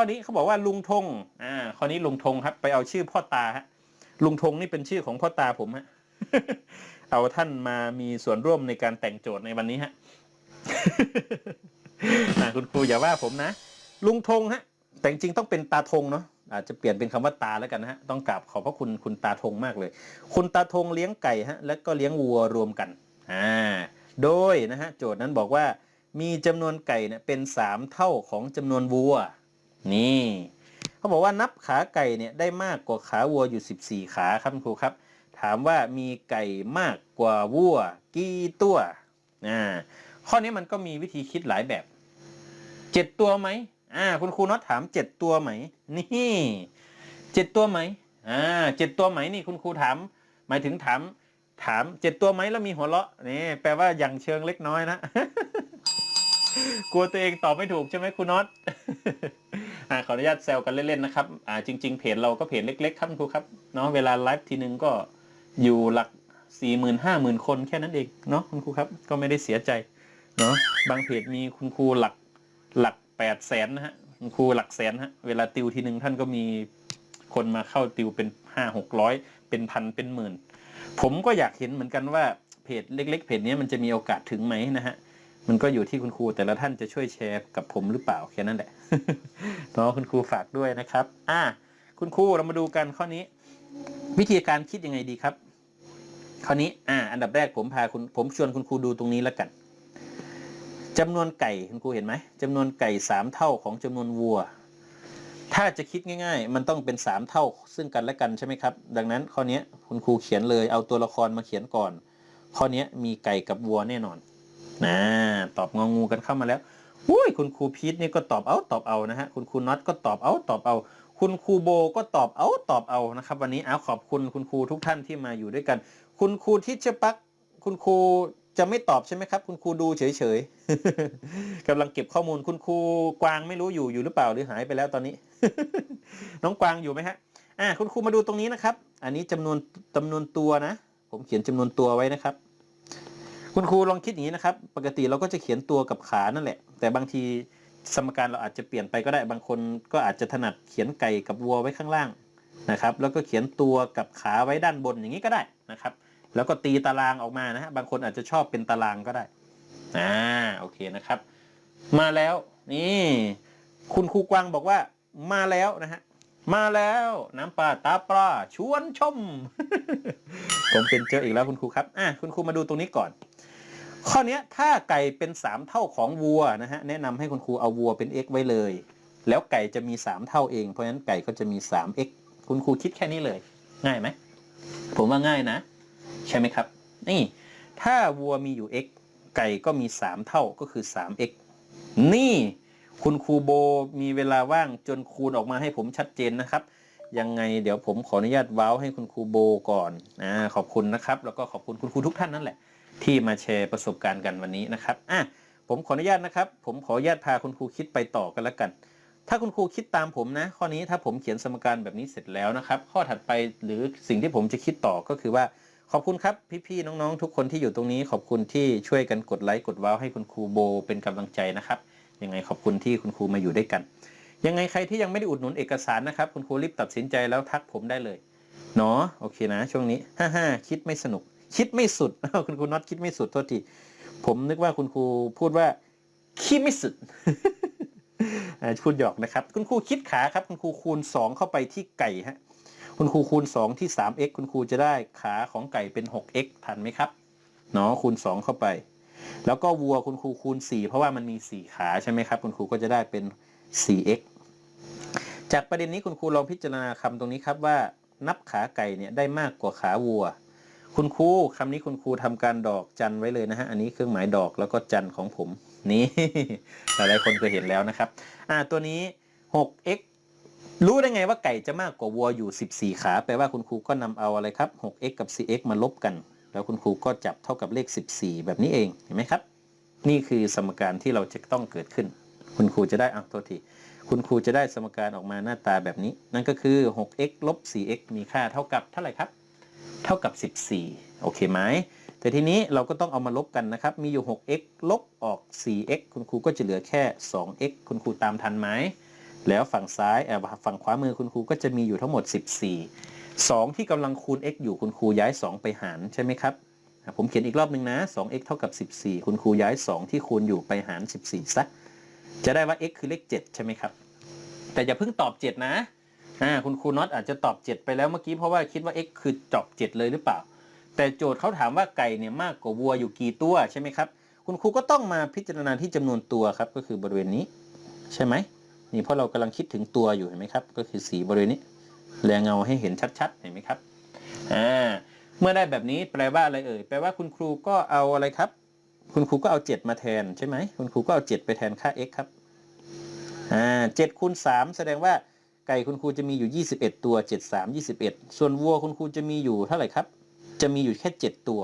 อนี้เขาบอกว่าลุงธงอ่าข้อนี้ลุงธงครับ ไปเอาชื่อพ่อตาฮะลุงธงนี่เป็นชื่อของพ่อตาผมฮะเอาท่านมามีส่วนร่วมในการแต่งโจทย์ในวันนี้ฮะอ่าคุณครูอย่าว่าผมนะ ลุงธงฮะ แต่จริงต้องเป็นตาธงเนาะอาจจะเปลี่ยนเป็นคำว่าตาแล้วกันนะฮะต้องกราบขอบพระคุณคุณตาธงมากเลย คุณตาธงเลี้ยงไก่ฮะแล้วก็เลี้ยงวัวรวมกันอ่าโดยนะฮะโจทย์นั้นบอกว่ามีจำนวนไก่เนี่ยเป็นสามเท่าของจำนวนวัว นี่เขาบอกว่านับขาไก่เนี่ยได้มากกว่าขาวัวอยู่ 14 ขาครับคุณครูครับ ถามว่ามีไก่มากกว่าวัวกี่ตัวอ่าข้อนี้มันก็มีวิธีคิดหลายแบบเจ็ดตัวไหมอ่าคุณครูน็อตถามเจ็ดตัวไหม นี่เจ็ดตัวไหมอ่าเจ็ดตัวไหมนี่คุณครูถาม หมายถึงถามถามเจ็ดตัวไหมแล้วมีหัวเราะนี่แปลว่าอย่างเชิงเล็กน้อยนะ กลัวตัวเองตอบไม่ถูกใช่ไหมคุณน็อต ขออนุญาตแซวกันเล่นๆนะครับอ่าจริง ๆ เพจเราก็เพจเล็ก ๆ ครับคุณครูครับเนาะเวลาไลฟ์ทีนึงก็อยู่หลักสี่หมื่นห้าหมื่นคนแค่นั้นเองเนาะคุณครูครับก็ไม่ได้เสียใจเนาะบางเพจมีคุณครูหลักหลักแปดแสนนะฮะคุณครูหลักแสนฮะเวลาติวทีนึงท่านก็มีคนมาเข้าติวเป็นห้าหกร้อยเป็นพันเป็นหมื่น ผมก็อยากเห็นเหมือนกันว่าเพจเล็ก ๆ เพจนี้มันจะมีโอกาสถึงไหมนะฮะ มันก็อยู่ที่คุณครูแต่ละท่านจะช่วยแชร์กับผมหรือเปล่าแค่นั้นแหละเนาะคุณครูฝากด้วยนะครับ อ่า คุณครูเรามาดูกันข้อนี้ วิธีการคิดยังไงดีครับ ข้อนี้ อ่า อันดับแรกผมพาคุณผมชวนคุณครูดูตรงนี้แล้วกันจำนวนไก่คุณครูเห็นไหมจำนวนไก่สามเท่าของจำนวนวัว ถ้าจะคิดง่าย ๆ มันต้องเป็นสามเท่าซึ่งกันและกันใช่ไหมครับ ดังนั้นข้อนี้คุณครูเขียนเลยเอาตัวละครมาเขียนก่อน ข้อนี้มีไก่กับวัวแน่นอน นะตอบงองูกันเข้ามาแล้วอุ้ยคุณครูพีทนี่ก็ตอบเอาตอบเอานะฮะคุณครูน็อตก็ตอบเอาตอบเอา คุณครูโบก็ตอบเอาตอบเอานะครับ วันนี้เอาขอบคุณคุณครูทุกท่านที่มาอยู่ด้วยกัน คุณครูทิชปักคุณครูจะไม่ตอบใช่ไหมครับ คุณครูดูเฉยๆกำลังเก็บข้อมูลคุณครูกวางไม่รู้อยู่อยู่หรือเปล่าหรือหายไปแล้วตอนนี้ น้องกวางอยู่ไหมฮะอ่าคุณครูมาดูตรงนี้นะครับ อันนี้จำนวนจำนวนตัวนะ ผมเขียนจำนวนตัวไว้นะครับ คุณครูลองคิดอย่างนี้นะครับ ปกติเราก็จะเขียนตัวกับขานั่นแหละ แต่บางทีสมการเราอาจจะเปลี่ยนไปก็ได้บางคนก็อาจจะถนัดเขียนไก่กับวัวไว้ข้างล่างนะครับ แล้วก็เขียนตัวกับขาไว้ด้านบนอย่างนี้ก็ได้นะครับ แล้วก็ตีตารางออกมานะฮะบางคนอาจจะชอบเป็นตารางก็ได้อ่าโอเคนะครับ มาแล้วนี่ คุณครูกวางบอกว่ามาแล้วนะฮะ มาแล้วน้ำปลาตาปลาชวนชม ผมเป็นเจออีกแล้วคุณครูครับ อะคุณครูมาดูตรงนี้ก่อน ข้อนี้ถ้าไก่เป็น 3 เท่าของวัวนะฮะแนะนำให้คุณครูเอาวัวเป็น x ไว้เลย แล้วไก่จะมี 3 เท่าเอง เพราะฉะนั้นไก่ก็จะมี 3x คุณครูคิดแค่นี้เลย ง่ายไหม ผมว่าง่ายนะ ใช่ไหมครับ นี่ ถ้าวัวมีอยู่ x ไก่ก็มี 3 เท่าก็คือ 3x นี่ คุณครูโบมีเวลาว่างจนคูณออกมาให้ผมชัดเจนนะครับ ยังไงเดี๋ยวผมขออนุญาตว้าวให้คุณครูโบก่อนอ่าขอบคุณนะครับ แล้วก็ขอบคุณคุณครูทุกท่านนั่นแหละ ที่มาแชร์ประสบการณ์กันวันนี้นะครับอะผมขออนุญาตนะครับ ผมขออนุญาตพาคุณครูคิดไปต่อกันแล้วกัน ถ้าคุณครูคิดตามผมนะ ข้อนี้ถ้าผมเขียนสมการแบบนี้เสร็จแล้วนะครับ ข้อถัดไปหรือสิ่งที่ผมจะคิดต่อก็คือว่าขอบคุณครับ พี่ๆน้องๆ ทุกคนที่อยู่ตรงนี้ขอบคุณที่ช่วยกันกดไลค์กดว้าวให้คุณครูโบเป็นกำลังใจนะครับ ยังไงขอบคุณที่คุณครูมาอยู่ด้วยกัน ยังไงใครที่ยังไม่ได้อุดหนุนเอกสารนะครับ คุณครูรีบตัดสินใจแล้วทักผมได้เลยเนาะโอเคนะ ช่วงนี้ฮ่าฮ่าคิดไม่สนุก คิดไม่สุดคุณครูน็อตคิดไม่สุดโทษทีผมนึกว่าคุณครูพูดว่าคิดไม่สุดอ่าพูดหยอกนะครับ คุณครูคิดขาครับ คุณครูคูณ 2 เข้าไปที่ไก่ฮะคุณครูคูณ 2 ที่ 3x คุณครูจะได้ขาของไก่เป็น 6x ทันไหมครับเนาะคูณ 2 เข้าไป แล้วก็วัวคุณครูคูณ 4 เพราะว่ามันมี 4 ขาใช่ไหมครับ คุณครูก็จะได้เป็น 4x จากประเด็นนี้คุณครูลองพิจารณาคำตรงนี้ครับว่า นับขาไก่เนี่ยได้มากกว่าขาวัว คุณครูคำนี้คุณครูทำการดอกจันไว้เลยนะฮะ อันนี้เครื่องหมายดอกแล้วก็จันของผม นี่ หลายๆคนเคยเห็นแล้วนะครับ อ่า ตัวนี้ 6x รู้ได้ไงว่าไก่จะมากกว่าวัวอยู่ 14 ขา แปลว่าคุณครูก็นำเอาอะไรครับ 6x กับ 4x มาลบกัน แล้วคุณครูก็จับเท่ากับเลข 14 แบบนี้เองเห็นไหมครับ นี่คือสมการที่เราจะต้องเกิดขึ้น คุณครูจะได้อะโทษทีคุณครูจะได้สมการออกมาหน้าตาแบบนี้ นั่นก็คือ 6x ลบ 4x มีค่าเท่ากับเท่าไหร่ครับ เท่ากับ 14 โอเคไหม แต่ทีนี้เราก็ต้องเอามาลบกันนะครับ มีอยู่ 6x ลบออก 4x คุณครูก็จะเหลือแค่ 2x คุณครูตามทันไหม แล้วฝั่งซ้ายฝั่งขวามือคุณครูก็จะมีอยู่ทั้งหมด 14 2 ที่กำลังคูณ x อยู่คุณครูย้าย 2 ไปหารใช่ไหมครับ ผมเขียนอีกรอบหนึ่งนะ 2x เท่ากับ 14 คุณครูย้าย 2 ที่คูณอยู่ไปหาร 14ซะจะได้ว่า x คือเลข 7 ใช่ไหมครับ แต่อย่าเพิ่งตอบ 7 นะอ่าคุณครูน็อตอาจจะตอบ 7 ไปแล้วเมื่อกี้เพราะว่าคิดว่า x คือจอบ 7 เลยหรือเปล่า แต่โจทย์เขาถามว่าไก่เนี่ยมากกว่าวัวอยู่กี่ตัวใช่ไหมครับ คุณครูก็ต้องมาพิจารณาที่จำนวนตัวครับก็คือบริเวณนี้ ใช่ไหมนี่เพราะเรากำลังคิดถึงตัวอยู่เห็นไหมครับ ก็คือสีบริเวณนี้ แรงเงาให้เห็นชัดๆเห็นไหมครับอ่าเมื่อได้แบบนี้แปลว่าอะไรเอ่ยแปลว่าคุณครูก็เอาอะไรครับ คุณครูก็เอา 7 มาแทนใช่ไหมคุณครูก็เอา 7 ไปแทนค่า x ครับอ่า7คูณ3แสดงว่าไก่คุณครูจะมีอยู่ 21 ตัว 7 3 21 ส่วนวัวคุณครูจะมีอยู่เท่าไหร่ครับ จะมีอยู่แค่ 7 ตัว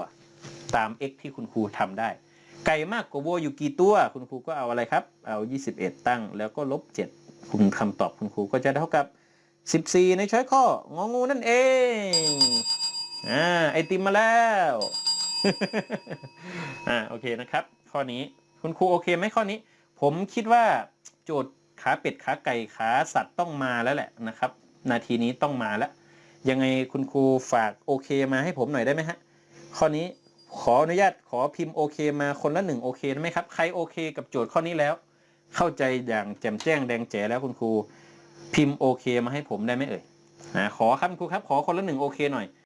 ตาม x ที่คุณครูทำได้ ไก่มากกว่าวัวอยู่กี่ตัว คุณครูก็เอาอะไรครับ เอา 21 ตั้งแล้วก็ลบ7คุณคำตอบคุณครูก็จะเท่ากับ 14 ในช้อยข้ององูนั่นเอง อ่า ไอติมมาแล้ว อ่า โอเคนะครับ ข้อนี้ คุณครูโอเคไหมข้อนี้ ผมคิดว่าโจทย์ขาเป็ดขาไก่ขาสัตว์ต้องมาแล้วแหละนะครับ นาทีนี้ต้องมาแล้ว ยังไงคุณครูฝากโอเคมาให้ผมหน่อยได้ไหมฮะ ข้อนี้ขออนุญาตขอพิมพ์โอเคมาคนละหนึ่งโอเคได้ไหมครับ ใครโอเคกับโจทย์ข้อนี้แล้ว เข้าใจอย่างแจ่มแจ้งแดงแจ๋แล้วคุณครู พิมพ์โอเคมาให้ผมได้ไหมเอ่ยนะขอครับครูครับขอคนละหนึ่งโอเคหน่อย